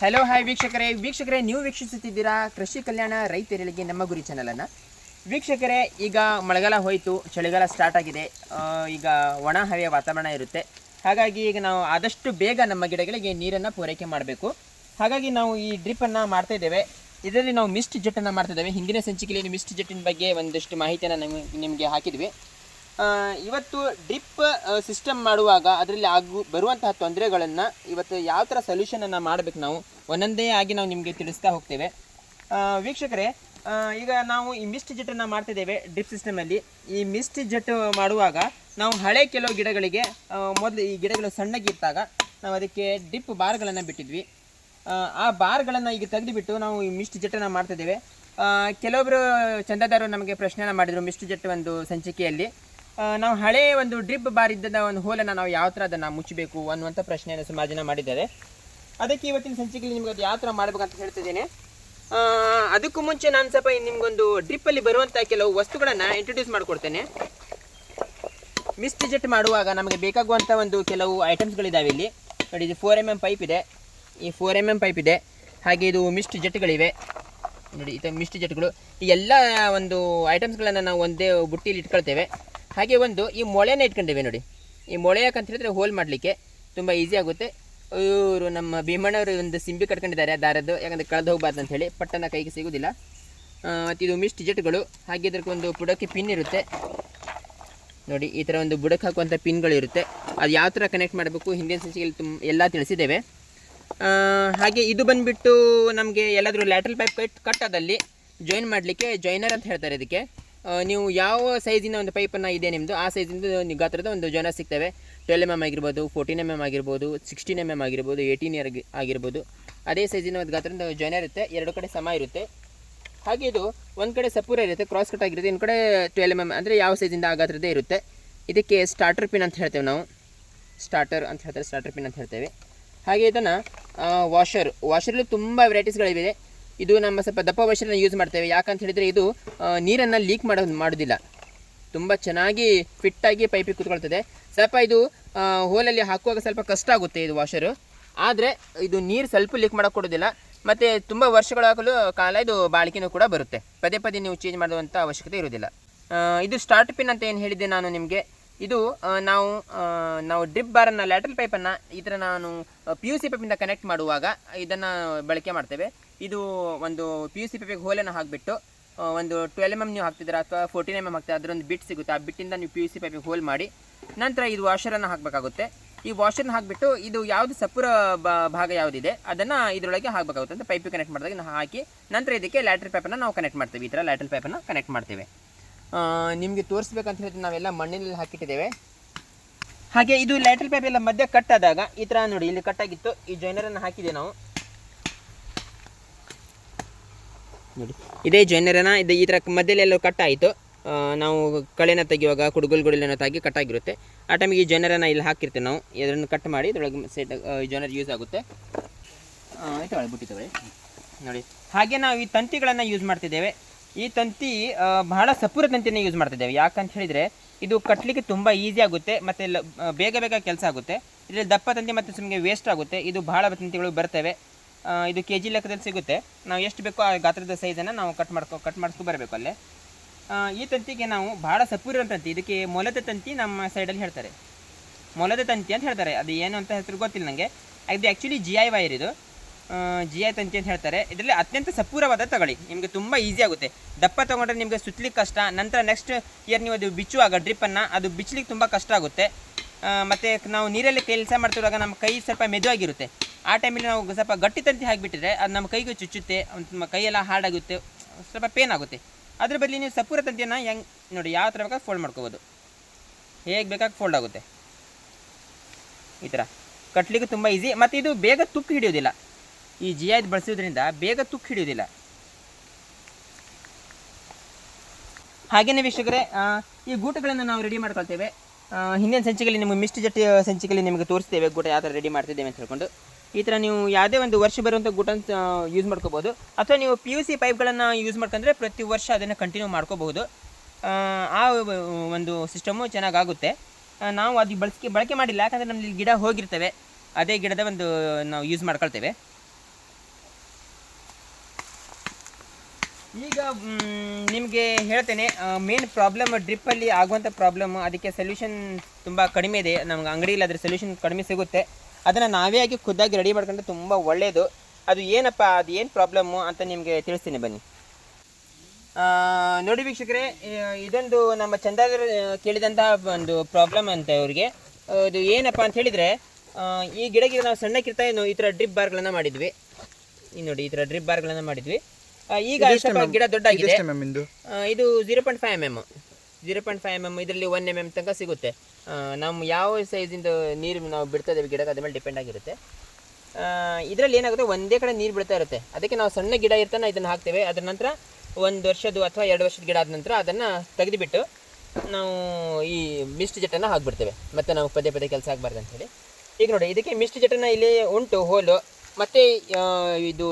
Hello hi ವೀಕ್ಷಕರೇ. ವೀಕ್ಷಕರೇ, ನೀವು ವೀಕ್ಷಿಸುತ್ತಿದ್ದೀರಾ ಕೃಷಿ ಕಲ್ಯಾಣ ರೈತರಿಗೆ ನಮ್ಮ ಗುರಿ ಚಾನಲನ್ನು ವೀಕ್ಷಕರೇ, ಈಗ ಮಳೆಗಾಲ ಹೋಯಿತು, ಚಳಿಗಾಲ ಸ್ಟಾರ್ಟ್ ಆಗಿದೆ. ಈಗ ಒಣ ಹವೆಯ ವಾತಾವರಣ ಇರುತ್ತೆ. ಹಾಗಾಗಿ ಈಗ ನಾವು ಆದಷ್ಟು ಬೇಗ ನಮ್ಮ ಗಿಡಗಳಿಗೆ ನೀರನ್ನು ಪೂರೈಕೆ ಮಾಡಬೇಕು. ಹಾಗಾಗಿ ನಾವು ಈ ಡ್ರಿಪ್ಪನ್ನು ಮಾಡ್ತಾ ಇದ್ದೇವೆ. ಇದರಲ್ಲಿ ನಾವು ಮಿಸ್ಟ್ ಜೆಟ್ಟನ್ನು ಮಾಡ್ತಾ ಇದ್ದೇವೆ. ಹಿಂದಿನ ಸಂಚಿಕೆಯಲ್ಲಿ ಮಿಸ್ಟ್ ಜೆಟ್ಟಿನ ಬಗ್ಗೆ ಒಂದಷ್ಟು ಮಾಹಿತಿಯನ್ನು ನಮಗೆ ನಿಮಗೆ ಹಾಕಿದ್ವಿ. ಇವತ್ತು ಡ್ರಿಪ್ ಸಿಸ್ಟಮ್ ಮಾಡುವಾಗ ಅದರಲ್ಲಿ ಆಗು ಬರುವಂತಹ ತೊಂದರೆಗಳನ್ನು ಇವತ್ತು ಯಾವ ಥರ ಸೊಲ್ಯೂಷನನ್ನು ಮಾಡಬೇಕು ನಾವು? ಒಂದೊಂದೇ ಆಗಿ ನಾವು ನಿಮಗೆ ತಿಳಿಸ್ತಾ ಹೋಗ್ತೇವೆ. ವೀಕ್ಷಕರೇ ಈಗ ನಾವು ಈ ಮಿಸ್ಟ್ ಜೆಟ್ಟನ್ನು ಮಾಡ್ತಿದ್ದೇವೆ ಡ್ರಿಪ್ ಸಿಸ್ಟಮಲ್ಲಿ ಈ ಮಿಸ್ಟ್ ಜೆಟ್ ಮಾಡುವಾಗ ನಾವು ಹಳೆ ಕೆಲವು ಗಿಡಗಳಿಗೆ ಮೊದಲು ಈ ಗಿಡಗಳು ಸಣ್ಣಗಿದ್ದಾಗ ನಾವು ಅದಕ್ಕೆ ಡ್ರಿಪ್ ಬಾರ್ಗಳನ್ನು ಬಿಟ್ಟಿದ್ವಿ. ಆ, ಬಾರ್ಗಳನ್ನು ಈಗ ತೆಗೆದುಬಿಟ್ಟು ನಾವು ಈ ಮಿಸ್ಟ್ ಜೆಟ್ಟನ್ನು ಮಾಡ್ತಿದ್ದೇವೆ. ಕೆಲವೊಬ್ಬರು ಚಂದಾದಾರರು ನಮಗೆ ಪ್ರಶ್ನೆಯನ್ನು ಮಾಡಿದರು ಮಿಸ್ಟ್ ಜೆಟ್ ಒಂದು ಸಂಚಿಕೆಯಲ್ಲಿ. ನಾವು ಹಳೆ ಒಂದು ಡ್ರಿಪ್ ಬಾರ್ ಇದ್ದದ ಒಂದು ಹೋಲನ್ನು ನಾವು ಯಾವ ಥರ ಅದನ್ನು ಮುಚ್ಚಬೇಕು ಅನ್ನುವಂಥ ಪ್ರಶ್ನೆಯನ್ನು ಸುಮಾರು ಜನ ಮಾಡಿದ್ದಾರೆ. ಅದಕ್ಕೆ ಇವತ್ತಿನ ಸಂಚಿಕೆಯಲ್ಲಿ ನಿಮ್ಗೆ ಅದು ಯಾವ ಥರ ಮಾಡ್ಬೇಕಂತ ಹೇಳ್ತಿದ್ದೇನೆ ಅದಕ್ಕೂ ಮುಂಚೆ ನಾನು ಸ್ವಲ್ಪ ನಿಮಗೊಂದು ಡ್ರಿಪ್ಪಲ್ಲಿ ಬರುವಂಥ ಕೆಲವು ವಸ್ತುಗಳನ್ನು ಇಂಟ್ರೊಡ್ಯೂಸ್ ಮಾಡಿಕೊಡ್ತೇನೆ. ಮಿಸ್ಟ್ ಜೆಟ್ ಮಾಡುವಾಗ ನಮಗೆ ಬೇಕಾಗುವಂಥ ಒಂದು ಕೆಲವು ಐಟಮ್ಸ್ಗಳಿದ್ದಾವೆ ಇಲ್ಲಿ. ನೋಡಿ, ಇದು ಫೋರ್ ಎಂ ಎಂ ಪೈಪ್ ಇದೆ. ಈ ಫೋರ್ ಎಂ ಎಂ ಪೈಪ್ ಇದೆ. ಹಾಗೆ ಇದು ಮಿಸ್ಟ್ ಜೆಟ್ಗಳಿವೆ ನೋಡಿ ಇದು ಮಿಸ್ಟ್ ಜೆಟ್ಗಳು ಈ ಎಲ್ಲ ಒಂದು ಐಟಮ್ಸ್ಗಳನ್ನು ನಾವು ಒಂದೇ ಬುಟ್ಟಿಯಲ್ಲಿ ಇಟ್ಕೊಳ್ತೇವೆ. ಹಾಗೆ ಒಂದು ಈ ಮೊಳೆನ ಇಟ್ಕೊಂಡಿವೆ ನೋಡಿ. ಈ ಮೊಳೆ ಯಾಕಂತ ಹೇಳಿದ್ರೆ ಹೋಲ್ ಮಾಡಲಿಕ್ಕೆ ತುಂಬ ಈಸಿ ಆಗುತ್ತೆ. ಇವರು ನಮ್ಮ ಭೀಮಣ್ಣವರು ಒಂದು ಸಿಂಬಿ ಕಟ್ಕೊಂಡಿದ್ದಾರೆ ದಾರದ್ದು, ಯಾಕಂದರೆ ಕಳೆದು ಹೋಗ್ಬಾರ್ದು ಅಂತ ಹೇಳಿ. ಪಟ್ಟನ ಕೈಗೆ ಸಿಗೋದಿಲ್ಲ. ಮತ್ತು ಇದು ಮಿಸ್ಟ್ ಜೆಟ್ಗಳು ಹಾಗೆ ಇದಕ್ಕೆ ಒಂದು ಬುಡಕ್ಕೆ ಪಿನ್ ಇರುತ್ತೆ. ನೋಡಿ, ಈ ಥರ ಒಂದು ಬುಡಕ್ಕೆ ಹಾಕುವಂಥ ಪಿನ್ಗಳು ಇರುತ್ತೆ. ಅದು ಯಾವ ಥರ ಕನೆಕ್ಟ್ ಮಾಡಬೇಕು, ಹಿಂದಿನ ಸಂಚಿಕೆಯಲ್ಲಿ ತುಂಬ ಎಲ್ಲ ತಿಳಿಸಿದ್ದೇವೆ. ಹಾಗೆ ಇದು ಬಂದುಬಿಟ್ಟು ನಮಗೆ ಎಲ್ಲಾದರೂ ಲ್ಯಾಟ್ರಲ್ ಪೈಪ್ ಕಟ್ ಕಟ್ಟದಲ್ಲಿ ಜಾಯಿನ್ ಮಾಡಲಿಕ್ಕೆ ಜಾಯ್ನರ್ ಅಂತ ಹೇಳ್ತಾರೆ ಇದಕ್ಕೆ. ನೀವು ಯಾವ ಸೈಜಿನ ಒಂದು ಪೈಪನ್ನು ಇದೆ ನಿಮ್ಮದು ಆ ಸೈಜಿಂದ ನೀವು ಗಾತ್ರದ ಒಂದು ಜನ ಸಿಗ್ತವೆ. ಟ್ವೆಲ್ ಎಂ ಎಂ ಆಗಿರ್ಬೋದು ಫೋರ್ಟೀನ್ ಎಂ ಎಂ ಆಗಿರ್ಬೋದು ಸಿಕ್ಸ್ಟೀನ್ ಎಂ ಎಂ ಆಗಿರ್ಬೋದು ಏಯ್ಟೀನ್ ಇಯರ್ ಆಗಿರ್ಬೋದು. ಅದೇ ಸೈಜಿನ ಒಂದು ಗಾತ್ರದ ಜನ ಇರುತ್ತೆ, ಎರಡು ಕಡೆ ಸಮ ಇರುತ್ತೆ. ಹಾಗೆ ಇದು ಒಂದು ಕಡೆ ಸಪೂರ ಇರುತ್ತೆ ಕ್ರಾಸ್ ಕಟ್ ಆಗಿರುತ್ತೆ ಇನ್ನು ಕಡೆ ಟ್ವೆಲ್ ಎಂ ಎಂ ಅಂದರೆ ಯಾವ ಸೈಜಿಂದ ಆಗಾತ್ರದೇ ಇರುತ್ತೆ. ಇದಕ್ಕೆ ಸ್ಟಾರ್ಟರ್ ಪಿನ್ ಅಂತ ಹೇಳ್ತೇವೆ ನಾವು. ಸ್ಟಾರ್ಟರ್ ಅಂತ ಹೇಳ್ತಾರೆ ಸ್ಟಾರ್ಟರ್ ಪಿನ್ ಅಂತ ಹೇಳ್ತೇವೆ. ಹಾಗೆ ಇದನ್ನು ವಾಷರ್ ವಾಷರಲ್ಲಿ ತುಂಬ ವೆರೈಟೀಸ್ಗಳಿವೆ ಇದು ನಮ್ಮ ಸ್ವಲ್ಪ ದಪ್ಪ ವಾಷರನ್ನ ಯೂಸ್ ಮಾಡ್ತೇವೆ. ಯಾಕಂತ ಹೇಳಿದರೆ ಇದು ನೀರನ್ನು ಲೀಕ್ ಮಾಡೋ, ಮಾಡೋದಿಲ್ಲ. ತುಂಬ ಚೆನ್ನಾಗಿ ಫಿಟ್ಟಾಗಿ ಪೈಪಿಗೆ ಕೂತ್ಕೊಳ್ತದೆ. ಸ್ವಲ್ಪ ಇದು ಹೋಲಲ್ಲಿ ಹಾಕುವಾಗ ಸ್ವಲ್ಪ ಕಷ್ಟ ಆಗುತ್ತೆ ಇದು ವಾಷರು ಆದರೆ ಇದು ನೀರು ಸ್ವಲ್ಪ ಲೀಕ್ ಮಾಡೋಕೆ ಕೊಡೋದಿಲ್ಲ. ಮತ್ತು ತುಂಬ ವರ್ಷಗಳಾಗಲು ಕಾಲ ಇದು ಬಾಳಿಕೆನೂ ಕೂಡ ಬರುತ್ತೆ. ಪದೇ ಪದೇ ನೀವು ಚೇಂಜ್ ಮಾಡುವಂಥ ಅವಶ್ಯಕತೆ ಇರೋದಿಲ್ಲ ಇದು ಸ್ಟಾರ್ಟ್ ಪಿನ್ ಅಂತ ಏನು ಹೇಳಿದ್ದೆ ನಾನು ನಿಮಗೆ? ಇದು ನಾವು ನಾವು ಡ್ರಿಪ್ ಬಾರನ್ನು ಲ್ಯಾಟ್ರಲ್ ಪೈಪನ್ನು ಈ ಥರ ನಾನು ಪಿ ಯು ಸಿ ಪೈಪಿಂದ ಕನೆಕ್ಟ್ ಮಾಡುವಾಗ ಇದನ್ನು ಬಳಕೆ ಮಾಡ್ತೇವೆ. ಇದು ಒಂದು ಪಿ ಯು ಸಿ ಪೈಪಿಗೆ ಹೋಲನ್ನು ಹಾಕಿಬಿಟ್ಟು ಒಂದು ಟ್ವೆಲ್ ಎಂ ಎಂ ನೀವು ಹಾಕ್ತಿದ್ದೀರಾ ಅಥವಾ ಫೋರ್ಟೀನ್ ಎಂ ಎಂ ಹಾಕ್ತೀರಾ ಅದರೊಂದು ಬಿಟ್ ಸಿಗುತ್ತೆ. ಆ ಬಿಟ್ಟಿಂದ ನೀವು ಪಿ ಯು ಸಿ ಪೈಪಿಗೆ ಹೋಲ್ ಮಾಡಿ, ನಂತರ ಇದು ವಾಷರನ್ನು ಹಾಕಬೇಕಾಗುತ್ತೆ. ಈ ವಾಷರ್ನ ಹಾಕಿಬಿಟ್ಟು ಇದು ಯಾವುದು ಸಪುರ ಭಾಗ ಯಾವುದಿದೆ, ಅದನ್ನು ಇದರೊಳಗೆ ಹಾಕಬೇಕಾಗುತ್ತೆ ಅಂತ ಪೈಪಿಗೆ ಕನೆಕ್ಟ್ ಮಾಡಿದಾಗ ನಾವು ಹಾಕಿ, ನಂತರ ಇದಕ್ಕೆ ಲ್ಯಾಟ್ರಲ್ ಪೈಪನ್ನು ನಾವು ಕನೆಕ್ಟ್ ಮಾಡ್ತೀವಿ. ಈ ಥರ ಲ್ಯಾಟ್ರಿ ಪೈಪನ್ನು ಕನೆಕ್ಟ್ ಮಾಡ್ತೀವಿ. ನಿಮಗೆ ತೋರಿಸ್ಬೇಕಂತ ಹೇಳಿದ್ರೆ ನಾವೆಲ್ಲ ಮಣ್ಣಿನಲ್ಲಿ ಹಾಕಿಟ್ಟಿದ್ದೇವೆ. ಹಾಗೆ ಇದು ಲ್ಯಾಟ್ರಲ್ ಪೈಪ್ ಎಲ್ಲ ಮಧ್ಯೆ ಕಟ್ಟಾದಾಗ ಈ ಥರ ನೋಡಿ, ಇಲ್ಲಿ ಕಟ್ಟಾಗಿತ್ತು ಈ ಜಾಯ್ನರನ್ನು ಹಾಕಿದೆ ನಾವು. ನೋಡಿ. ಇದೇ ಜಾಯ್ನರನ್ನು ಇದು ಈ ಥರ ಮಧ್ಯದಲ್ಲೆಲ್ಲ ಕಟ್ ಆಯಿತು. ನಾವು ಕಳೆನ ತೆಗೆಯುವಾಗ ಕುಡುಗುಲ್ಗಳನ್ನ ತೆಗಿ ಕಟ್ ಆಗಿರುತ್ತೆ. ಆ ಟೈಮಿಗೆ ಈ ಜಾಯ್ನರನ್ನು ಇಲ್ಲಿ ಹಾಕಿರ್ತೇವೆ ನಾವು. ಇದನ್ನು ಕಟ್ ಮಾಡಿ, ಇದರೊಳಗೆ ಸೆಟ್ ಯೂಸ್ ಆಗುತ್ತೆ. ಇಟ್ಟವಳೆ ಬುಟ್ಟಿ ತಗೊಳ್ಳಿ ನೋಡಿ. ಹಾಗೆ ನಾವು ಈ ತಂತಿಗಳನ್ನು ಯೂಸ್ ಮಾಡ್ತಿದ್ದೇವೆ. ಈ ತಂತಿ ಬಹಳ ಸಪೂರ ತಂತಿನ ಯೂಸ್ ಮಾಡ್ತಿದ್ದೇವೆ. ಯಾಕಂತ ಹೇಳಿದರೆ, ಇದು ಕಟ್ಟಲಿಕ್ಕೆ ತುಂಬ ಈಸಿ ಆಗುತ್ತೆ, ಮತ್ತು ಬೇಗ ಬೇಗ ಕೆಲಸ ಆಗುತ್ತೆ. ಇದರಲ್ಲಿ ದಪ್ಪ ತಂತಿ ಮತ್ತು ನಿಮಗೆ ವೇಸ್ಟ್ ಆಗುತ್ತೆ. ಇದು ಬಹಳ ತಂತಿಗಳು ಬರ್ತವೆ. ಇದು ಕೆ ಜಿ ಲೆಕ್ಕದಲ್ಲಿ ಸಿಗುತ್ತೆ. ನಾವು ಎಷ್ಟು ಬೇಕೋ ಆ ಗಾತ್ರದ ಸೈಜನ್ನು ನಾವು ಕಟ್ ಮಾಡ್ಕೊ ಕಟ್ ಮಾಡಿಸ್ಕೊ ಬರಬೇಕು ಅಲ್ಲೇ. ಈ ತಂತಿಗೆ ನಾವು ಭಾಳ ಸಪೂರ ತಂತಿ. ಇದಕ್ಕೆ ಮೊಲದ ತಂತಿ ನಮ್ಮ ಸೈಡಲ್ಲಿ ಹೇಳ್ತಾರೆ. ಮೊಲದ ತಂತಿ ಅಂತ ಹೇಳ್ತಾರೆ. ಅದು ಏನು ಅಂತ ಹೆಸರು ಗೊತ್ತಿಲ್ಲ ನನಗೆ ಇದು ಆ್ಯಕ್ಚುಲಿ ಜಿ ಐ ವೈರ್ ಇದು. ಜಿ ಐ ತಂತಿ ಅಂತ ಹೇಳ್ತಾರೆ. ಇದರಲ್ಲಿ ಅತ್ಯಂತ ಸಪೂರವಾದ ತಗೊಳ್ಳಿ. ನಿಮಗೆ ತುಂಬ ಈಸಿ ಆಗುತ್ತೆ. ದಪ್ಪ ತೊಗೊಂಡ್ರೆ ನಿಮಗೆ ಸುತ್ತಲಿಕ್ಕೆ ಕಷ್ಟ. ನಂತರ ನೆಕ್ಸ್ಟ್ ಇಯರ್ ನೀವು ಅದು ಬಿಚ್ಚುವಾಗ ಡ್ರಿಪ್ಪನ್ನು ಅದು ಬಿಚ್ಚಲಿಕ್ಕೆ ತುಂಬ ಕಷ್ಟ ಆಗುತ್ತೆ. ಮತ್ತೆ ನಾವು ನೀರಲ್ಲಿ ಕೆಲಸ ಮಾಡ್ತಿರುವಾಗ ನಮ್ಮ ಕೈ ಸ್ವಲ್ಪ ಮೆದುವಾಗಿರುತ್ತೆ. ಆ ಟೈಮಲ್ಲಿ ನಾವು ಸ್ವಲ್ಪ ಗಟ್ಟಿ ತಂತಿ ಹಾಕಿಬಿಟ್ಟಿದ್ರೆ ಅದು ನಮ್ಮ ಕೈಗೆ ಚುಚ್ಚುತ್ತೆ ನಮ್ಮ ಕೈಯೆಲ್ಲ ಹಾರ್ಡಾಗುತ್ತೆ ಸ್ವಲ್ಪ ಪೇನ್ ಆಗುತ್ತೆ. ಅದ್ರ ಬದಲು ನೀವು ಸಪೂರ ತಂತಿಯನ್ನು ಹೆಂಗೆ, ನೋಡಿ ಯಾವ ಥರ ಬೇಕಾದ್ರೆ ಫೋಲ್ಡ್ ಮಾಡ್ಕೋಬೋದು. ಹೇಗೆ ಬೇಕಾಗಿ ಫೋಲ್ಡ್ ಆಗುತ್ತೆ. ಈ ಥರ ಕಟ್ಲಿಕ್ಕೆ ತುಂಬ ಈಸಿ ಮತ್ತು ಇದು ಬೇಗ ತುಕ್ಕು ಹಿಡಿಯೋದಿಲ್ಲ ಈ ಜಿ ಐದು ಬಳಸೋದ್ರಿಂದ ಬೇಗ ತುಕ್ಕು ಹಿಡಿಯೋದಿಲ್ಲ ಹಾಗೇನೇ ವೀಕ್ಷಕರೇ ಈ ಗೂಟಗಳನ್ನು ನಾವು ರೆಡಿ ಮಾಡ್ಕೊಳ್ತೇವೆ. ಹಿಂದಿನ ಸಂಚಿಕೆಯಲ್ಲಿ ನಿಮಗೆ ಮಿಸ್ಟ್ ಜಟ್ಟಿ ಸಂಚಿಕೆಯಲ್ಲಿ ನಿಮಗೆ ತೋರಿಸ್ತೇವೆ, ಗೂಟ ಯಾವ ಥರ ರೆಡಿ ಮಾಡ್ತಿದ್ದೇವೆ ಅಂತ ಹೇಳ್ಕೊಂಡು. ಈ ಥರ ನೀವು ಯಾವುದೇ ಒಂದು ವರ್ಷ ಬರುವಂಥ ಗುಟನ್ ಯೂಸ್ ಮಾಡ್ಕೋಬೋದು. ಅಥವಾ ನೀವು ಪಿ ಯು ಸಿ ಪೈಪ್ಗಳನ್ನು ಯೂಸ್ ಮಾಡ್ಕೊಂಡ್ರೆ ಪ್ರತಿ ವರ್ಷ ಅದನ್ನು ಕಂಟಿನ್ಯೂ ಮಾಡ್ಕೋಬಹುದು. ಆ ಒಂದು ಸಿಸ್ಟಮು ಚೆನ್ನಾಗಾಗುತ್ತೆ. ನಾವು ಅದು ಬಳಕೆ ಬಳಕೆ ಮಾಡಿಲ್ಲ. ಯಾಕಂದರೆ ನಮ್ಮಲ್ಲಿ ಗಿಡ ಹೋಗಿರ್ತವೆ. ಅದೇ ಗಿಡದ ಒಂದು, ನಾವು ಯೂಸ್ ಮಾಡ್ಕೊಳ್ತೇವೆ. ಈಗ ನಿಮಗೆ ಹೇಳ್ತೇನೆ ಮೇನ್ ಪ್ರಾಬ್ಲಮ್ ಡ್ರಿಪ್ಪಲ್ಲಿ ಆಗುವಂಥ ಪ್ರಾಬ್ಲಮ್ ಅದಕ್ಕೆ ಸೊಲ್ಯೂಷನ್ ತುಂಬ ಕಡಿಮೆ ಇದೆ. ನಮ್ಗೆ ಅಂಗಡಿಯಲ್ಲಿ ಅದರ ಸೊಲ್ಯೂಷನ್ ಕಡಿಮೆ ಸಿಗುತ್ತೆ. ಅದನ್ನು ನಾವೇ ಆಗಿ ಖುದ್ದಾಗಿ ರೆಡಿ ಮಾಡ್ಕೊಂಡ್ರೆ ತುಂಬ ಒಳ್ಳೆಯದು ಅದು ಏನಪ್ಪ ಅದು ಏನು ಪ್ರಾಬ್ಲಮ್ಮು ಅಂತ ನಿಮಗೆ ತಿಳಿಸ್ತೀನಿ ಬನ್ನಿ. ಆ, ನೋಡಿ ವೀಕ್ಷಕರೇ ಇದೊಂದು ನಮ್ಮ ಚಂದಾದರ ಕೇಳಿದಂತಹ ಒಂದು ಪ್ರಾಬ್ಲಮ್ ಅಂತ ಅವ್ರಿಗೆ. ಇದು ಏನಪ್ಪ ಅಂತ ಹೇಳಿದರೆ ಈ ಗಿಡಕ್ಕೆ ನಾವು ಸಣ್ಣಕ್ಕಿರ್ತಾ ಏನು ಈ ಥರ ಡ್ರಿಪ್ ಬಾರ್ಗಳನ್ನು ಮಾಡಿದ್ವಿ. ಈ ನೋಡಿ ಈ ಥರ ಡ್ರಿಪ್ ಬಾರ್ಗಳನ್ನು ಮಾಡಿದ್ವಿ. ಈಗ ಗಿಡ ದೊಡ್ಡ ಆಗಿದೆ ಇದು? Zero point five M M zero point five M M ಇದರಲ್ಲಿ ಒನ್ ಎಂ ಎಂ ತನಕ ಸಿಗುತ್ತೆ. ನಮ್ಮ ಯಾವ ಸೈಜಿಂದ ನೀರು ನಾವು ಬಿಡ್ತಾ ಇದ್ದೀವಿ ಗಿಡಕ್ಕೆ, ಅದ್ರ ಮೇಲೆ ಡಿಪೆಂಡ್ ಆಗಿರುತ್ತೆ. ಇದರಲ್ಲಿ ಏನಾಗುತ್ತೆ, ಒಂದೇ ಕಡೆ ನೀರು ಬಿಡ್ತಾ ಇರುತ್ತೆ. ಅದಕ್ಕೆ ನಾವು ಸಣ್ಣ ಗಿಡ ಇರ್ತಾನೆ ಇದನ್ನು ಹಾಕ್ತೇವೆ. ಅದರ ನಂತರ ಒಂದು ವರ್ಷದ್ದು ಅಥವಾ ಎರಡು ವರ್ಷದ ಗಿಡ ಆದ ನಂತರ ಅದನ್ನು ತೆಗೆದುಬಿಟ್ಟು ನಾವು ಈ ಮಿಸ್ಟ್ ಜೆಟ್ಟನ್ನು ಹಾಕ್ಬಿಡ್ತೇವೆ. ಮತ್ತು ನಾವು ಪದೇ ಪದೇ ಕೆಲಸ ಆಗಬಾರ್ದು ಅಂತೇಳಿ ಈಗ ನೋಡಿ, ಇದಕ್ಕೆ ಮಿಸ್ಟ್ ಜೆಟ್ಟನ್ನು ಇಲ್ಲಿ ಉಂಟು, ಹೋಲು. ಮತ್ತು ಇದು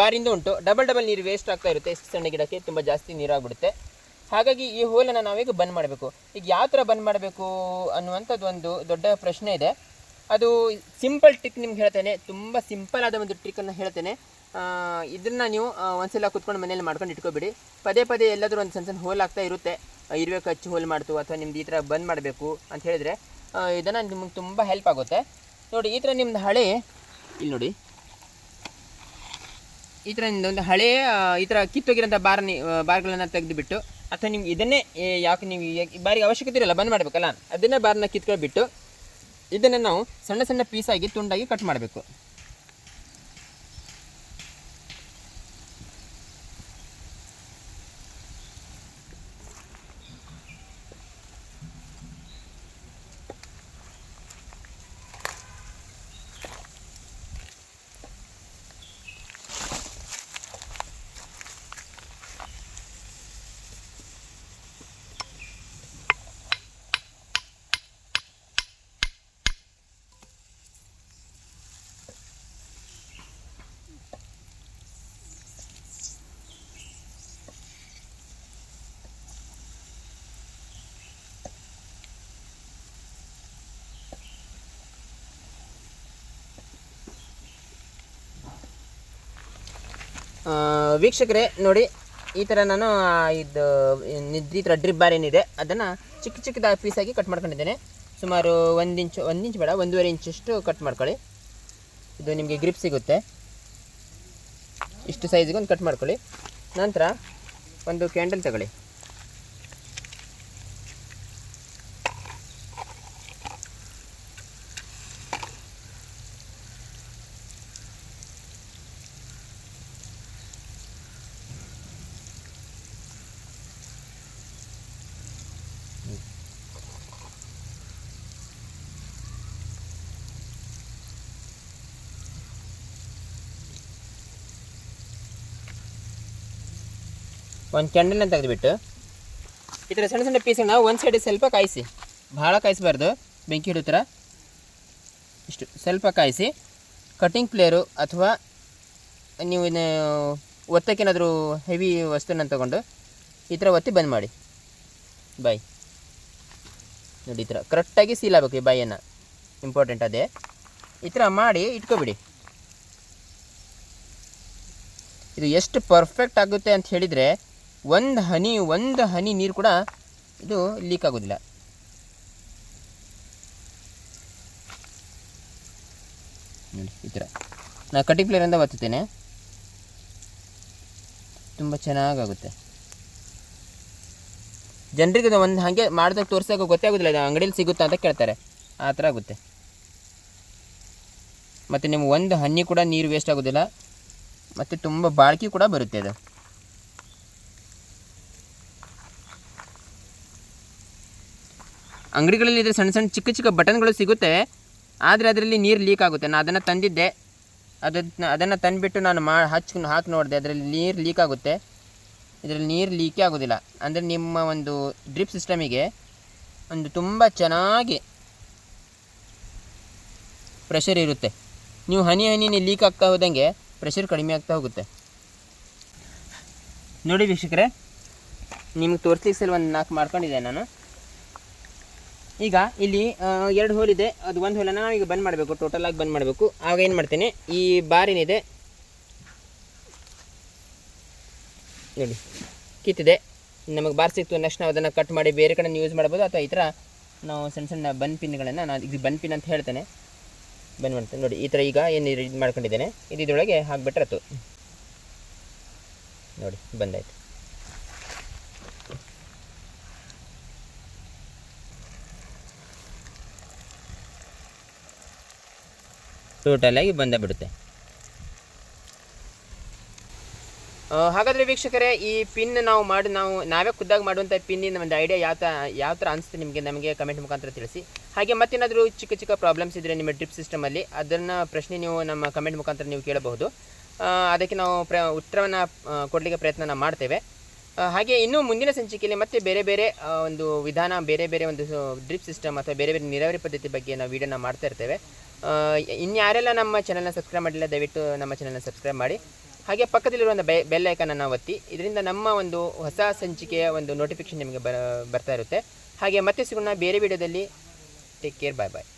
ಬಾರಿಂದ ಉಂಟು. ಡಬಲ್ ಡಬಲ್ ನೀರು ವೇಸ್ಟ್ ಆಗ್ತಾ ಇರುತ್ತೆ. ಸಣ್ಣ ಗಿಡಕ್ಕೆ, ತುಂಬ ಜಾಸ್ತಿ ನೀರಾಗ್ಬಿಡುತ್ತೆ. ಹಾಗಾಗಿ ಈ ಹೋಲನ್ನು ನಾವೀಗ ಬಂದ್ ಮಾಡಬೇಕು. ಈಗ ಯಾವ ಥರ ಬಂದ್ ಮಾಡಬೇಕು ಅನ್ನುವಂಥದ್ದು ಒಂದು ದೊಡ್ಡ ಪ್ರಶ್ನೆ ಇದೆ. ಅದು ಸಿಂಪಲ್ ಟ್ರಿಕ್ ನಿಮ್ಗೆ ಹೇಳ್ತೇನೆ. ತುಂಬ ಸಿಂಪಲ್ ಆದ ಒಂದು ಟ್ರಿಕ್ಕನ್ನು ಹೇಳ್ತೇನೆ. ಇದನ್ನು ನೀವು ಒಂದ್ಸಲ ಕುತ್ಕೊಂಡು ಮನೇಲಿ ಮಾಡ್ಕೊಂಡು ಇಟ್ಕೊಬಿಡಿ. ಪದೇ ಪದೇ ಎಲ್ಲಾದರೂ ಒಂದು ಸಣ್ಣ ಸಣ್ಣ ಹೋಲ್ ಆಗ್ತಾ ಇರುತ್ತೆ. ಇರಬೇಕು ಕಚ್ಚಿ ಹೋಲ್ ಮಾಡ್ತು ಅಥವಾ ನಿಮ್ದು ಈ ಥರ ಬಂದ್ ಮಾಡಬೇಕು ಅಂತ ಹೇಳಿದ್ರೆ ಇದನ್ನು ನಿಮ್ಗೆ ತುಂಬ ಹೆಲ್ಪ್ ಆಗುತ್ತೆ. ನೋಡಿ ಈ ಥರ ನಿಮ್ಮದು ಹಳೆ ಇಲ್ಲಿ ನೋಡಿ. ಈ ಥರ ಒಂದು ಹಳೆ ಆ, ಈ ಥರ ಕಿತ್ತೋಗಿರೋಂಥ ಬಾರ್ ಬಾರ್ಗಳನ್ನು ತೆಗೆದುಬಿಟ್ಟು ಅಥವಾ ನಿಮ್ಗೆ ಇದನ್ನೇ ಯಾಕೆ ನೀವು ಈ- ಬಾರಿಗೆ ಅವಶ್ಯಕತೆ ಇರಲ್ಲ, ಬಂದ್ ಮಾಡಬೇಕಲ್ಲ? ಅದನ್ನೇ ಬಾರ್ನ ಕಿತ್ಕೊಳ್ಬಿಟ್ಟು, ಇದನ್ನು ನಾವು ಸಣ್ಣ ಸಣ್ಣ ಪೀಸಾಗಿ ತುಂಡಾಗಿ ಕಟ್ ಮಾಡಬೇಕು. ವೀಕ್ಷಕರೇ, ನೋಡಿ, ಈ ಥರ ನಾನು ಇದು ಈ ಥರ ಡ್ರಿಪ್ ಬಾರ್ ಏನಿದೆ, ಅದನ್ನು ಚಿಕ್ಕ ಚಿಕ್ಕದಾಗಿ ಪೀಸಾಗಿ ಕಟ್ ಮಾಡ್ಕೊಂಡಿದ್ದೇನೆ. ಸುಮಾರು ಒಂದು ಇಂಚು, ಒಂದು ಇಂಚ್ ಬೇಡ, ಒಂದೂವರೆ ಇಂಚಷ್ಟು ಕಟ್ ಮಾಡ್ಕೊಳ್ಳಿ. ಇದು ನಿಮಗೆ ಗ್ರಿಪ್ ಸಿಗುತ್ತೆ. ಇಷ್ಟು ಸೈಜಿಗೆ ಒಂದು ಕಟ್ ಮಾಡ್ಕೊಳ್ಳಿ. ನಂತರ ಒಂದು ಕ್ಯಾಂಡಲ್ ತಗೊಳ್ಳಿ. ಒಂದು ಕ್ಯಾಂಡಲ್ನ ತೆಗೆದುಬಿಟ್ಟು. ಈ ಥರ ಸಣ್ಣ ಸಣ್ಣ ಪೀಸನ್ನ ಒಂದು ಸೈಡ್ ಸ್ವಲ್ಪ ಕಾಯಿಸಿ. ಭಾಳ ಕಾಯಿಸಬಾರ್ದು, ಬೆಂಕಿ ಹಿಡಿದ ಥರ ಇಷ್ಟು ಸ್ವಲ್ಪ ಕಾಯಿಸಿ ಕಟಿಂಗ್ ಪ್ಲೇಯರು ಅಥವಾ ನೀವು ಒತ್ತಕ್ಕೇನಾದರೂ ಹೆವಿ ವಸ್ತುನ ತಗೊಂಡು ಈ ಥರ ಒತ್ತಿ ಬಂದ್ ಮಾಡಿ. ಬಾಯ್. ನೋಡಿ ಈ ಥರ ಕರೆಕ್ಟಾಗಿ ಸೀಲ್ ಆಗಬೇಕು ಈ ಬಾಯನ್ನು ಇಂಪಾರ್ಟೆಂಟ್ ಅದೇ. ಈ ಥರ ಮಾಡಿ ಇಟ್ಕೊಬಿಡಿ. ಇದು ಎಷ್ಟು ಪರ್ಫೆಕ್ಟ್ ಆಗುತ್ತೆ ಅಂತ ಹೇಳಿದರೆ ಒಂದು ಹನಿ ಒಂದು ಹನಿ ನೀರು ಕೂಡ ಇದು ಲೀಕ್ ಆಗೋದಿಲ್ಲ. ನೋಡಿ, ಈ ಥರ ನಾನು ಕಟಿಂಗ್ ಪ್ಲೇರಿಂದ ಒತ್ತುತ್ತೇನೆ ತುಂಬ ಚೆನ್ನಾಗಾಗುತ್ತೆ. ಜನರಿಗೆ ಅದು ಒಂದು ಹಾಗೆ ಮಾಡಿದಾಗ ತೋರಿಸಾಗ ಗೊತ್ತಾಗೋದಿಲ್ಲ ಇದು ಅಂಗಡಿಯಲ್ಲಿ ಸಿಗುತ್ತಾ ಅಂತ ಕೇಳ್ತಾರೆ. ಆ ಥರ ಆಗುತ್ತೆ. ಮತ್ತು ನಿಮ್ಗೆ ಒಂದು ಹನಿ ಕೂಡ ನೀರು ವೇಸ್ಟ್ ಆಗೋದಿಲ್ಲ. ಮತ್ತು ತುಂಬ ಬಾಳ್ಕೆ ಕೂಡ ಬರುತ್ತೆ ಅದು. ಅಂಗಡಿಗಳಲ್ಲಿ ಇದ್ರೆ ಸಣ್ಣ ಸಣ್ಣ ಚಿಕ್ಕ ಚಿಕ್ಕ ಬಟನ್ಗಳು ಸಿಗುತ್ತೆ. ಆದರೆ ಅದರಲ್ಲಿ ನೀರು ಲೀಕ್ ಆಗುತ್ತೆ. ನಾನು ಅದನ್ನು ತಂದಿದ್ದೆ. ಅದನ್ನು ಅದನ್ನು ತಂದುಬಿಟ್ಟು ನಾನು ಮಾ ಹಚ್ಚಿ ಹಾಕಿ ನೋಡಿದೆ. ಅದರಲ್ಲಿ ನೀರು ಲೀಕ್ ಆಗುತ್ತೆ. ಇದರಲ್ಲಿ ನೀರು ಲೀಕೇ ಆಗೋದಿಲ್ಲ. ಅಂದರೆ ನಿಮ್ಮ ಒಂದು ಡ್ರಿಪ್ ಸಿಸ್ಟಮಿಗೆ ಒಂದು ತುಂಬ ಚೆನ್ನಾಗಿ ಪ್ರೆಷರ್ ಇರುತ್ತೆ. ನೀವು ಹನಿ ಹನಿ ಲೀಕ್ ಆಗ್ತಾ ಹೋದಂಗೆ ಪ್ರೆಷರ್ ಕಡಿಮೆ ಆಗ್ತಾ ಹೋಗುತ್ತೆ. ನೋಡಿ ವೀಕ್ಷಕರೇ, ನಿಮ್ಗೆ ತೋರಿಸ್ಲಿಕ್ಕೆ ಸಲ ಒಂದು ನಾಲ್ಕು ಮಾಡ್ಕೊಂಡಿದ್ದೆ ನಾನು. ಈಗ ಇಲ್ಲಿ ಎರಡು ಹೋಲ್ ಇದೆ ಅದು ಒಂದು ಹೋಲನ್ನು ನಾವೀಗ ಬಂದ್ ಮಾಡಬೇಕು. ಟೋಟಲ್ ಆಗಿ ಬಂದ್ ಮಾಡಬೇಕು. ಆಗ ಏನು ಮಾಡ್ತೇನೆ? ಈ ಬಾರ್ ಏನಿದೆ ನೋಡಿ, ಕಿತ್ತಿದೆ. ನಮಗೆ ಬಾರ್ ಸಿಕ್ತು ನೆಕ್ಸ್ಟ್ ನಾವು ಅದನ್ನು ಕಟ್ ಮಾಡಿ ಬೇರೆ ಕಡೆ ಯೂಸ್ ಮಾಡ್ಬೋದು. ಅಥವಾ ಈ ಥರ ನಾವು ಸಣ್ಣ ಸಣ್ಣ ಬನ್ ಪಿನ್ಗಳನ್ನು ನಾನು ಇದು ಬನ್ ಪಿನ್ ಅಂತ ಹೇಳ್ತೇನೆ. ಬನ್ ಮಾಡ್ತೇನೆ. ನೋಡಿ, ಈ ಥರ ಈಗ ಏನು ಇದು ಮಾಡ್ಕೊಂಡಿದ್ದೇನೆ. ಇದು ಹಾಕ್ಬಿಟ್ರೆ ಆಯ್ತು. ನೋಡಿ, ಬಂದಾಯ್ತು. ಟೋಟಲಾಗಿ ಬಂದೇ ಬಿಡುತ್ತೆ. ಹಾಗಾದರೆ ವೀಕ್ಷಕರೇ, ಈ ಪಿನ್ ನಾವು ಮಾಡಿ, ನಾವು, ನಾವೇ ಖುದ್ದಾಗಿ ಮಾಡುವಂಥ ಪಿನ್ನಿನ ಒಂದು ಐಡಿಯಾ ಯಾವ ಥರ ಯಾವ ಥರ ಅನಿಸುತ್ತೆ ನಿಮಗೆ, ನಮಗೆ ಕಮೆಂಟ್ ಮುಖಾಂತರ ತಿಳಿಸಿ. ಹಾಗೆ ಮತ್ತೇನಾದರೂ ಚಿಕ್ಕ ಚಿಕ್ಕ ಪ್ರಾಬ್ಲಮ್ಸ್ ಇದ್ದರೆ ನಿಮ್ಮ ಡ್ರಿಪ್ ಸಿಸ್ಟಮಲ್ಲಿ ಅದನ್ನು ಪ್ರಶ್ನೆ ನೀವು ನಮ್ಮ ಕಮೆಂಟ್ ಮುಖಾಂತರ ನೀವು ಕೇಳಬಹುದು. ಅದಕ್ಕೆ ನಾವು ಪ್ರ, ಉತ್ತರವನ್ನು ಕೊಡಲಿಕ್ಕೆ ಪ್ರಯತ್ನ ಮಾಡ್ತೇವೆ. ಹಾಗೆ ಇನ್ನೂ ಮುಂದಿನ ಸಂಚಿಕೆಯಲ್ಲಿ ಮತ್ತೆ ಬೇರೆ ಬೇರೆ ಒಂದು ವಿಧಾನ, ಬೇರೆ ಬೇರೆ ಒಂದು ಡ್ರಿಪ್ ಸಿಸ್ಟಮ್ ಅಥವಾ ಬೇರೆ ಬೇರೆ ನೀರಾವರಿ ಪದ್ಧತಿ ಬಗ್ಗೆ ನಾವು ವೀಡಿಯೋನ ಮಾಡ್ತಾ ಇರ್ತೇವೆ. ಇನ್ಯಾರೆಲ್ಲ ನಮ್ಮ ಚಾನಲ್ನ ಸಬ್ಸ್ಕ್ರೈಬ್ ಮಾಡಿಲ್ಲ, ದಯವಿಟ್ಟು ನಮ್ಮ ಚಾನಲ್ನ ಸಬ್ಸ್ಕ್ರೈಬ್ ಮಾಡಿ. ಹಾಗೆ ಪಕ್ಕದಲ್ಲಿರುವ ಒಂದು ಬೆ ಬೆಲ್ ಐಕನನ್ನು ಒತ್ತಿ, ಇದರಿಂದ ನಮ್ಮ ಒಂದು ಹೊಸ ಸಂಚಿಕೆಯ ಒಂದು ನೋಟಿಫಿಕೇಶನ್ ನಿಮಗೆ ಬರ್ತಾ ಇರುತ್ತೆ. ಹಾಗೆ ಮತ್ತೆ ಸಿಗೋಣ, ಬೇರೆ ವಿಡಿಯೋದಲ್ಲಿ ಟೇಕ್ ಕೇರ್ ಬಾಯ್ ಬಾಯ್